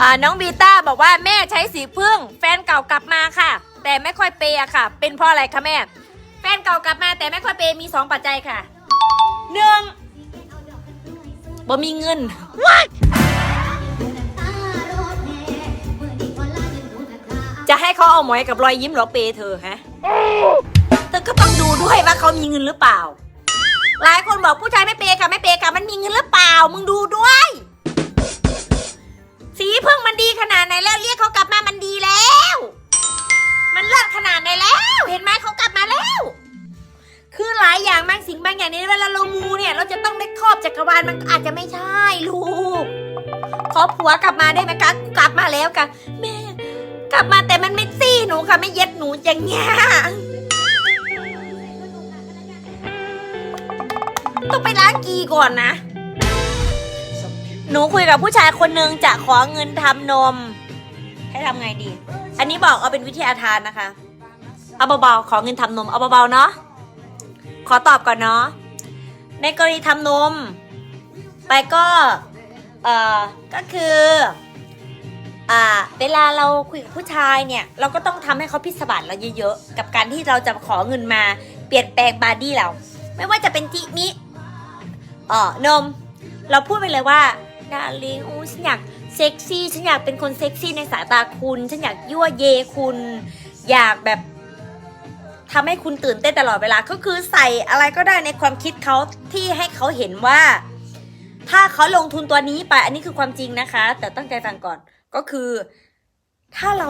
อ่าน้องบีต้าบอกว่าแม่ใช้สีพึ่ง แฟนเก่ากลับมาค่ะ แต่ไม่ค่อยเปย์อะค่ะ เป็นเพราะอะไรคะแม่ แฟนเก่ากลับมาแต่ไม่ค่อยเปย์มีสองปัจจัยค่ะหนึ่งบ่มีเงินจะให้เขาเอาหมอยกับรอยยิ้มหรอเปย์เธอฮะเธอก็ต้องดูด้วยว่าเขามีเงินหรือเปล่า หลายคนบอกผู้ชายไม่เปย์ค่ะไม่เปย์ค่ะมันมีเงินหรือเปล่า มึงดูด้วย ขนาดไหนแล้วเรียกเขากลับมามันดีแล้ว มันเลิศขนาดไหนแล้ว เห็นไหมเขากลับมาแล้ว คือหลายอย่างบางสิ่งบางอย่างนี้เวลาเรามูเนี่ย เราจะต้องได้ครอบจักรวาลมันอาจจะไม่ใช่ลูกขอผัวกลับมาได้ไหมคะกลับมาแล้วค่ะแม่กลับมาแต่มันไม่ซี่หนูค่ะไม่เย็ดหนูอย่างเงี้ยต้องไปล้างกีก่อนนะ หนูคุยกับผู้ชายคนหนึ่งจะขอเงินทำนม ให้ทำไงดี อันนี้บอกเอาเป็นวิทยาทานนะคะ เอาเบาๆ ขอเงินทำนม เอาเบาๆ เนาะ ขอตอบก่อนเนาะ ในกรณีทำนม ไปก็ เอ่อ ก็คือ อ่า เวลาเราคุยกับผู้ชายเนี่ย เราก็ต้องทำให้เขาพิศวาสเราเยอะๆ กับการที่เราจะขอเงินมาเปลี่ยนแปลงบอดี้เรา ไม่ว่าจะเป็นจิมิเอ่อนม เราพูดไปเลยว่า ดาลิงอู้ฉันอยากเซ็กซี่ฉันอยากเป็นคนเซ็กซี่ในสายตาคุณ ฉันอยากยั่วเยคุณ อยากแบบทำให้คุณตื่นเต้นตลอดเวลาก็คือใส่อะไรก็ได้ในความคิดเขาที่ให้เขาเห็นว่า ถ้าเขาลงทุนตัวนี้ไปอันนี้คือความจริงนะคะ แต่ตั้งใจฟังก่อนก็คือ ถ้าเรา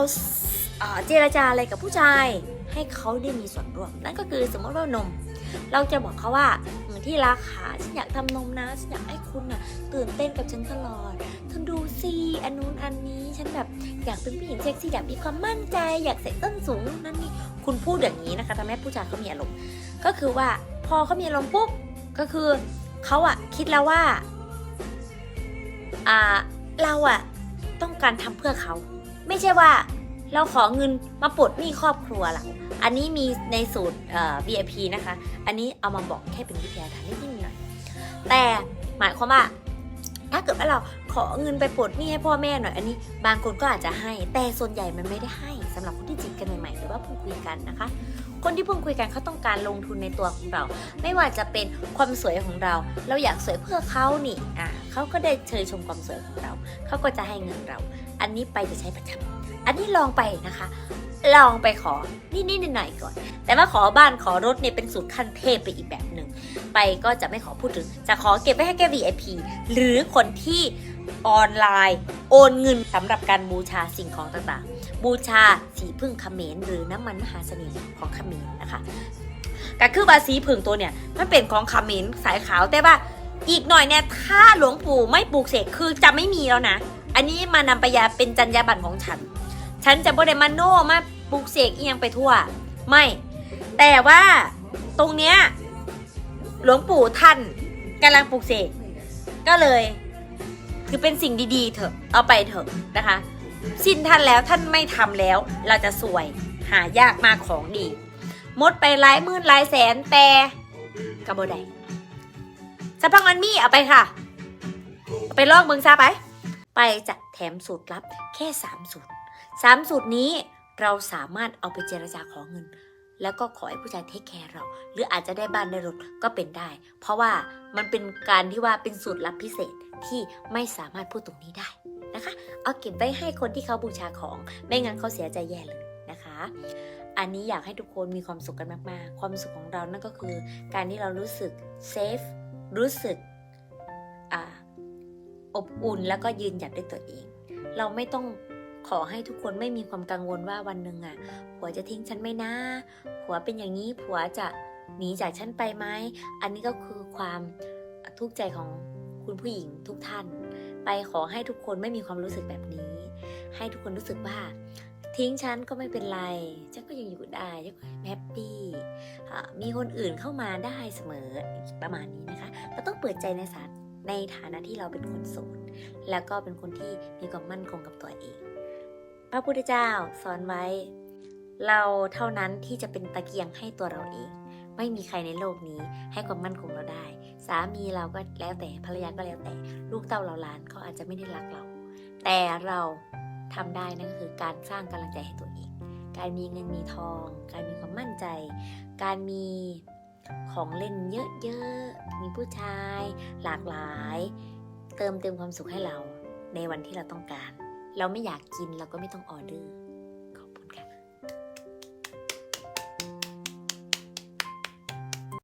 เจรจาอะไรกับผู้ชาย ให้เขาได้มีส่วนร่วม นั่นก็คือสมมติว่านม เราจะบอกเขาว่าเหมือนที่รักค่ะฉันอยากทำนมนะฉันอยากให้คุณน่ะตื่นเต้นกับฉันตลอดเธอดูสิอันนู้นอันนี้ฉันแบบอยากเป็นผู้หญิงเซ็กซี่อยากมีความมั่นใจ อยากใส่ส้นสูงนั่นนี่คุณพูดอย่างนี้นะคะทำให้ผู้ชายเขามีอารมณ์ก็คือว่าพอเขามีอารมณ์ปุ๊บก็คือเขาอะคิดแล้วว่าอ่าเราอะต้องการทำเพื่อเขา ไม่ใช่ว่าเราขอเงินมาปลดหนี้ครอบครัวล่ะ อันนี้มีในสูตรเอ่อ VIP นะคะ อันนี้เอามาบอกแค่เป็นวิทยาทานนิดหน่อย แต่หมายความว่า ถ้าเกิดว่าเราขอเงินไปปลดหนี้ให้พ่อแม่หน่อย อันนี้บางคนก็อาจจะให้ แต่ส่วนใหญ่มันไม่ได้ให้สำหรับคนที่จีบกันใหม่ๆหรือว่าเพิ่งคุยกันนะคะ คนที่เพิ่งคุยกันเขาต้องการลงทุนในตัวของเรา ไม่ว่าจะเป็นความสวยของเรา เราอยากสวยเพื่อเขานี่อะเขาก็ได้เชยชมความสวยของเรา เขาก็จะให้เงินเรา อันนี้ไปจะใช้ประจำอันนี้ลองไปนะคะ ลองไปขอนิดๆหน่อยๆก่อน แต่ว่าขอบ้านขอรถเนี่ยเป็นสูตรขั้นเทพไปอีกแบบหนึ่งไปก็จะไม่ขอพูดถึง จะขอเก็บไว้ให้แค่ VIP หรือคนที่ออนไลน์โอนเงินสำหรับการบูชาสิ่งของต่างๆ บูชาสีพึ่งเขมรหรือน้ำมันมหาเสน่ห์ของเขมรนะคะก็คือว่าสีพึ่งตัวเนี่ยมันเป็นของเขมรสายขาวแต่ว่าอีกหน่อยเนี่ยถ้าหลวงปู่ไม่ปลูกเสกคือจะไม่มีแล้วนะ อันนี้มานำไปยาเป็นจรรยาบรรณของฉัน ฉันจะบ่ได้มาโน่มาปลูกเสกเอียงไปทั่ว ไม่ แต่ว่าตรงเนี้ยหลวงปู่ท่านกำลังปลูกเสกก็เลย คือเป็นสิ่งดีๆ เถอะ เอาไปเถอะนะคะ สิ้นท่านแล้วท่านไม่ทำแล้ว เราจะสวยหายากมากของดีมดไปหลายหมื่นหลายแสนแต่กระโบไดสะพังอันมี่เอาไปค่ะเอาไปลอกเมืองซาไป ไปจะแถมสูตรลับแค่สามสูตรสามสูตรนี้เราสามารถเอาไปเจรจาขอเงิน แล้วก็ขอให้ผู้ชายเทคแคร์เรา หรืออาจจะได้บ้านได้รถก็เป็นได้ เพราะว่ามันเป็นการที่ว่าเป็นสูตรลับพิเศษที่ไม่สามารถพูดตรงนี้ได้นะคะ เอาเก็บไว้ให้คนที่เขาบูชาของไม่งั้นเขาเสียใจแย่เลยนะคะ อันนี้อยากให้ทุกคนมีความสุขกันมาก ๆ ความสุขของเรานั่นก็คือ การที่เรารู้สึกเซฟรู้สึก อบอุ่นแล้วก็ยืนหยัดด้วยตัวเอง เราไม่ต้องขอให้ทุกคนไม่มีความกังวลว่าวันหนึ่งอะผัวจะทิ้งฉันไหมนะ ผัวเป็นอย่างนี้ผัวจะหนีจากฉันไปไหมอันนี้ก็คือความทุกข์ใจของคุณผู้หญิงทุกท่าน ไปขอให้ทุกคนไม่มีความรู้สึกแบบนี้ ให้ทุกคนรู้สึกว่า ทิ้งฉันก็ไม่เป็นไรฉันก็ยังอยู่ได้ฉันก็แฮปปี้มีคนอื่นเข้ามาได้เสมอประมาณนี้นะคะเราต้องเปิดใจในสาร ในฐานะที่เราเป็นคนโสดแล้วก็เป็นคนที่มีความมั่นคงกับตัวเอง พระพุทธเจ้าสอนไว้ เราเท่านั้นที่จะเป็นตะเกียงให้ตัวเราเอง ไม่มีใครในโลกนี้ให้ความมั่นคงเราได้ สามีเราก็แล้วแต่ภรรยาก็แล้วแต่ ลูกเต้าเราหลานเขาอาจจะไม่ได้รักเรา แต่เราทำได้นั่นก็คือการสร้างกำลังใจให้ตัวเอง การมีเงินมีทอง การมีความมั่นใจ การมี ของเล่นเยอะๆ มีผู้ชายหลากหลาย เติมเต็มความสุขให้เราในวันที่เราต้องการ เราไม่อยากกินเราก็ไม่ต้องออเดอร์